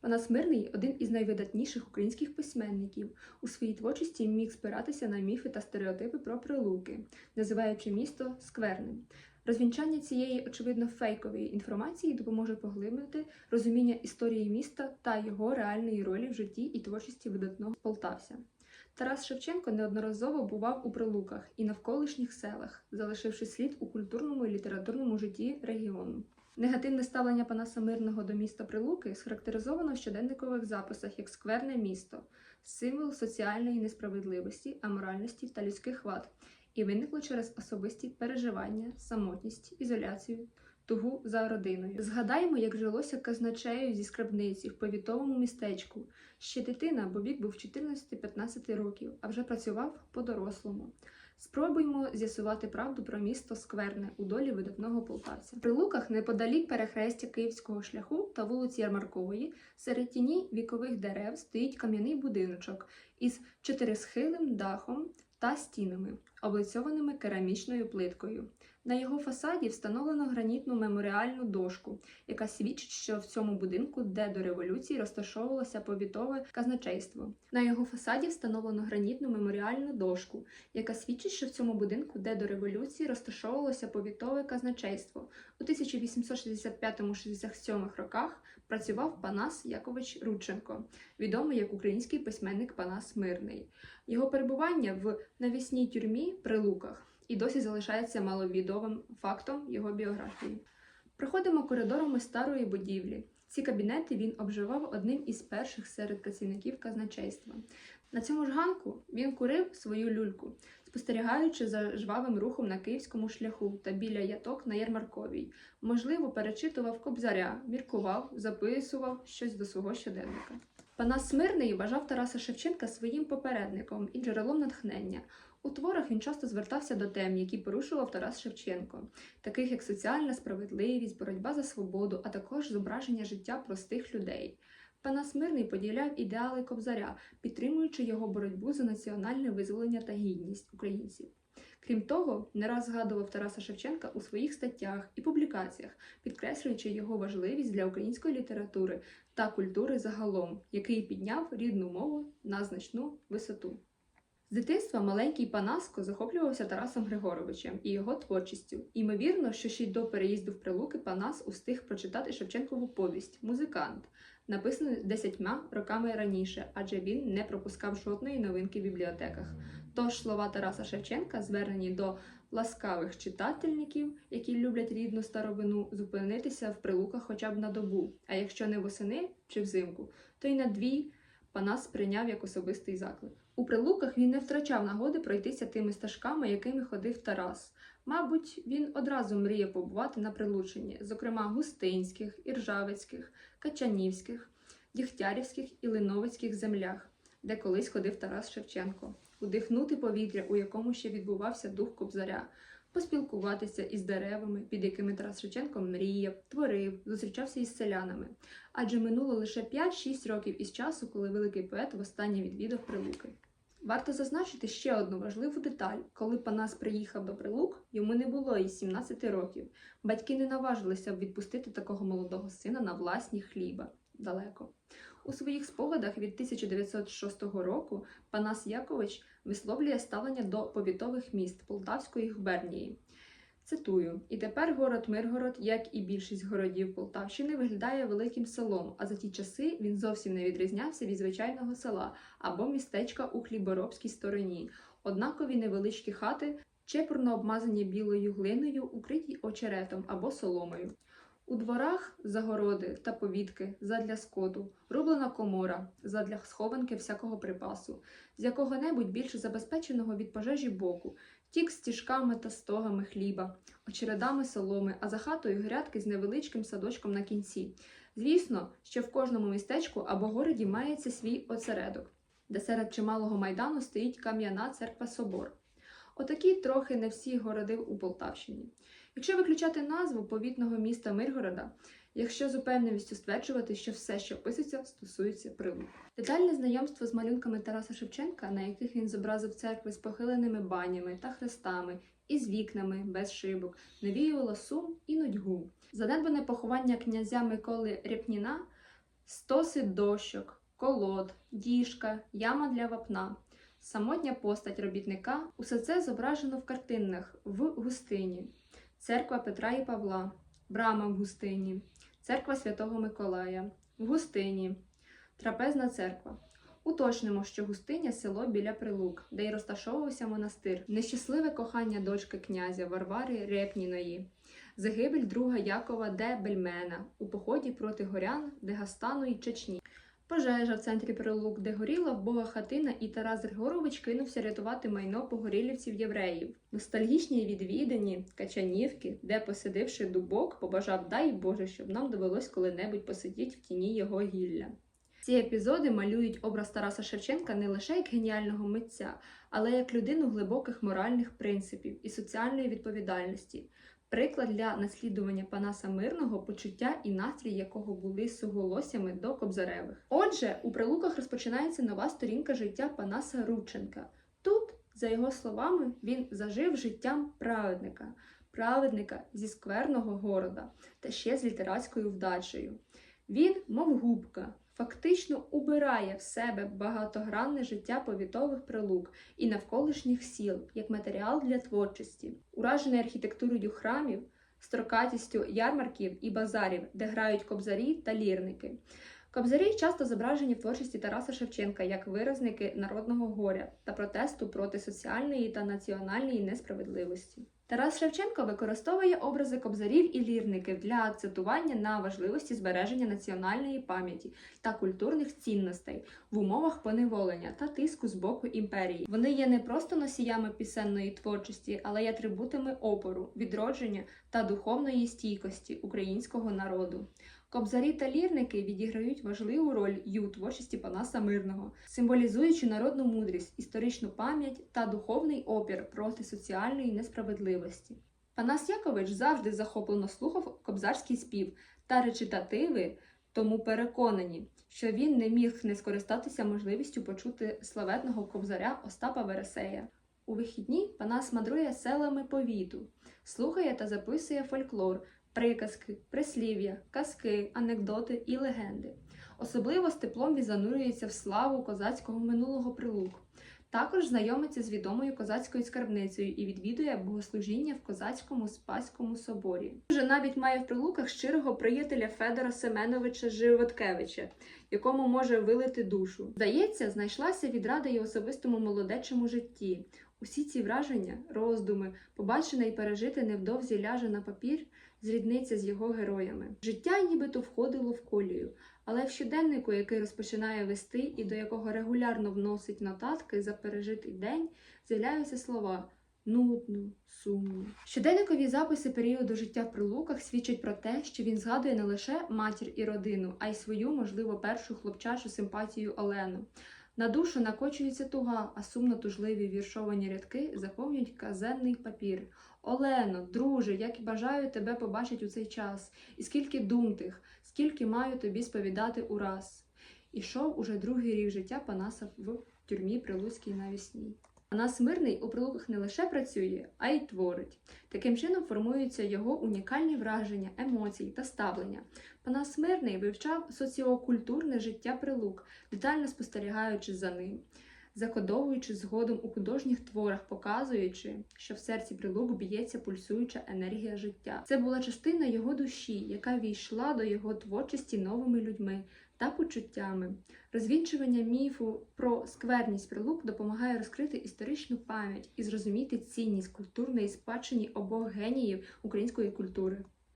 Панас Мирний один із найвидатніших українських письменників. У своїй творчості міг спиратися на міфи та стереотипи про прилуки, називаючи місто скверним. Розвінчання цієї, очевидно, фейкової інформації допоможе поглибити розуміння історії міста та його реальної ролі в житті і творчості видатного полтавця. Тарас Шевченко неодноразово бував у прилуках і навколишніх селах, залишивши слід у культурному і літературному житті регіону. Негативне ставлення Панаса Мирного до міста Прилуки схарактеризовано в щоденникових записах як скверне місто, символ соціальної несправедливості, аморальності та людських вад, і виникло через особисті переживання, самотність, ізоляцію, тугу за родиною. Згадаємо, як жилося казначею зі скарбниці в повітовому містечку. Ще дитина, бо вік був 14-15 років, а вже працював по-дорослому. Спробуймо з'ясувати правду про місто Скверне у долі видатного полтавця. При луках неподалік перехрестя Київського шляху та вулиці Ярмаркової серед тіні вікових дерев стоїть кам'яний будиночок із чотирисхилим дахом та стінами, облицьованими керамічною плиткою. На його фасаді встановлено гранітну меморіальну дошку, яка свідчить, що в цьому будинку, де до революції розташовувалося повітове казначейство. На його фасаді встановлено гранітну меморіальну дошку, яка свідчить, що в цьому будинку, де до революції розташовувалося повітове казначейство. У 1865-67 роках працював Панас Якович Рудченко, відомий як український письменник Панас Мирний. Його перебування в навісній тюрмі при Луках і досі залишається маловідомим фактом його біографії. Проходимо коридорами старої будівлі. Ці кабінети він обживав одним із перших серед працівників казначейства. На цьому ж ганку він курив свою люльку, спостерігаючи за жвавим рухом на київському шляху та біля яток на Ярмарковій. Можливо, перечитував кобзаря, міркував, записував щось до свого щоденника. Панас Смирний вважав Тараса Шевченка своїм попередником і джерелом натхнення. У творах він часто звертався до тем, які порушував Тарас Шевченко, таких як соціальна справедливість, боротьба за свободу, а також зображення життя простих людей. Панас Мирний поділяв ідеали Кобзаря, підтримуючи його боротьбу за національне визволення та гідність українців. Крім того, не раз згадував Тараса Шевченка у своїх статтях і публікаціях, підкреслюючи його важливість для української літератури та культури загалом, який підняв рідну мову на значну висоту. З дитинства маленький Панаско захоплювався Тарасом Григоровичем і його творчістю. Імовірно, що ще й до переїзду в Прилуки Панас устиг прочитати Шевченкову повість Музикант, написану десятьма роками раніше, адже він не пропускав жодної новинки в бібліотеках. Тож слова Тараса Шевченка, звернені до ласкавих читательників, які люблять рідну старовину, зупинитися в прилуках хоча б на добу, а якщо не восени чи взимку, то й на дві Панас прийняв як особистий заклик. У прилуках він не втрачав нагоди пройтися тими стежками, якими ходив Тарас. Мабуть, він одразу мріяв побувати на прилученні, зокрема густинських, іржавицьких, качанівських, дігтярівських і линовицьких землях, де колись ходив Тарас Шевченко, удихнути повітря, у якому ще відбувався дух кобзаря, поспілкуватися із деревами, під якими Тарас Шевченко мріяв, творив, зустрічався із селянами. Адже минуло лише 5-6 років із часу, коли великий поет востаннє відвідав Прилуки. Варто зазначити ще одну важливу деталь: коли Панас приїхав до Прилук, йому не було і 17 років. Батьки не наважилися б відпустити такого молодого сина на власні хліба далеко. У своїх спогадах від 1906 року Панас Якович висловлює ставлення до повітових міст Полтавської губернії. Цитую: і тепер город Миргород, як і більшість городів Полтавщини, виглядає великим селом, а за ті часи він зовсім не відрізнявся від звичайного села або містечка у хліборобській стороні. Однакові невеличкі хати, чепурно обмазані білою глиною, укриті очеретом або соломою. У дворах загороди та повітки задля скоту, рублена комора задля схованки всякого припасу, з якого-небудь більш забезпеченого від пожежі боку, тік стіжками та стогами хліба, очередами соломи, а за хатою грядки з невеличким садочком на кінці. Звісно, що в кожному містечку або городі мається свій оцередок, де серед чималого майдану стоїть кам'яна церква собор. Отакі трохи не всі городи у Полтавщині. Якщо виключати назву повітного міста Миргорода, якщо з упевненістю стверджувати, що все, що писиться, стосується прилук. Детальне знайомство з малюнками Тараса Шевченка, на яких він зобразив церкви з похиленими банями та хрестами, і з вікнами без шибок, навіювало сум і нудьгу. Занедбане поховання князя Миколи Репніна стоси дощок, колод, діжка, яма для вапна, самотня постать робітника усе це зображено в картинах в густині, церква Петра і Павла, брама в густині, церква Святого Миколая, в густині, трапезна церква. Уточнимо, що густиня село біля Прилук, де й розташовувався монастир, нещасливе кохання дочки князя Варвари Репніної, загибель друга Якова де Бельмена у поході проти горян Дегастану і Чечні. Пожежа в центрі Прилук, де горіла вбога хатина, і Тарас Григорович кинувся рятувати майно погорілівців євреїв. Ностальгічні відвідані Качанівки, де, посидивши дубок, побажав дай Боже, щоб нам довелось коли-небудь посидіти в тіні його гілля. Ці епізоди малюють образ Тараса Шевченка не лише як геніального митця, але як людину глибоких моральних принципів і соціальної відповідальності, приклад для наслідування Панаса Мирного, почуття і настрій якого були суголосями до Кобзаревих. Отже, у прилуках розпочинається нова сторінка життя Панаса Рудченка. Тут, за його словами, він зажив життям праведника, праведника зі скверного города та ще з літератською вдачею. Він, мов губка, фактично убирає в себе багатогранне життя повітових прилук і навколишніх сіл як матеріал для творчості, уражений архітектурою храмів, строкатістю ярмарків і базарів, де грають кобзарі та лірники. Кобзарі часто зображені в творчості Тараса Шевченка як виразники народного горя та протесту проти соціальної та національної несправедливості. Тарас Шевченко використовує образи кобзарів і лірників для акцентування на важливості збереження національної пам'яті та культурних цінностей в умовах поневолення та тиску з боку імперії. Вони є не просто носіями пісенної творчості, але й атрибутами опору, відродження та духовної стійкості українського народу. Кобзарі та лірники відіграють важливу роль і у творчості Панаса Мирного, символізуючи народну мудрість, історичну пам'ять та духовний опір проти соціальної несправедливості. Панас Якович завжди захоплено слухав кобзарський спів та речитативи, тому переконані, що він не міг не скористатися можливістю почути славетного кобзаря Остапа Вересея. У вихідні Панас мандрує селами повіту, слухає та записує фольклор, приказки, прислів'я, казки, анекдоти і легенди. Особливо з теплом він занурюється в славу козацького минулого прилук. Також знайомиться з відомою козацькою скарбницею і відвідує богослужіння в козацькому Спаському соборі. Вже навіть має в прилуках щирого приятеля Федора Семеновича Животкевича, якому може вилити душу. Здається, знайшлася відрада й особистому молодечому житті. Усі ці враження, роздуми, побачене і пережите невдовзі ляже на папір, зрідниться з його героями. Життя нібито входило в колію, але в щоденнику, який розпочинає вести і до якого регулярно вносить нотатки за пережитий день, з'являються слова нудно, сумно. Щоденникові записи періоду життя в прилуках свідчать про те, що він згадує не лише матір і родину, а й свою, можливо, першу хлопчачу симпатію Олену. На душу накочується туга, а сумно тужливі віршовані рядки заповнюють казенний папір. Олено, друже, як бажаю тебе побачить у цей час, і скільки дум тих, скільки маю тобі сповідати ураз. Ішов уже другий рік життя Панаса в тюрмі Прилуцькій навісні. Панас Мирний у прилуках не лише працює, а й творить. Таким чином формуються його унікальні враження, емоції та ставлення. Панас Мирний вивчав соціокультурне життя прилук, детально спостерігаючи за ним, закодовуючи згодом у художніх творах, показуючи, що в серці прилук б'ється пульсуюча енергія життя. Це була частина його душі, яка війшла до його творчості новими людьми та почуттями. Розвінчування міфу про скверність прилук допомагає розкрити історичну пам'ять і зрозуміти цінність культурної спадщині обох геніїв української культури.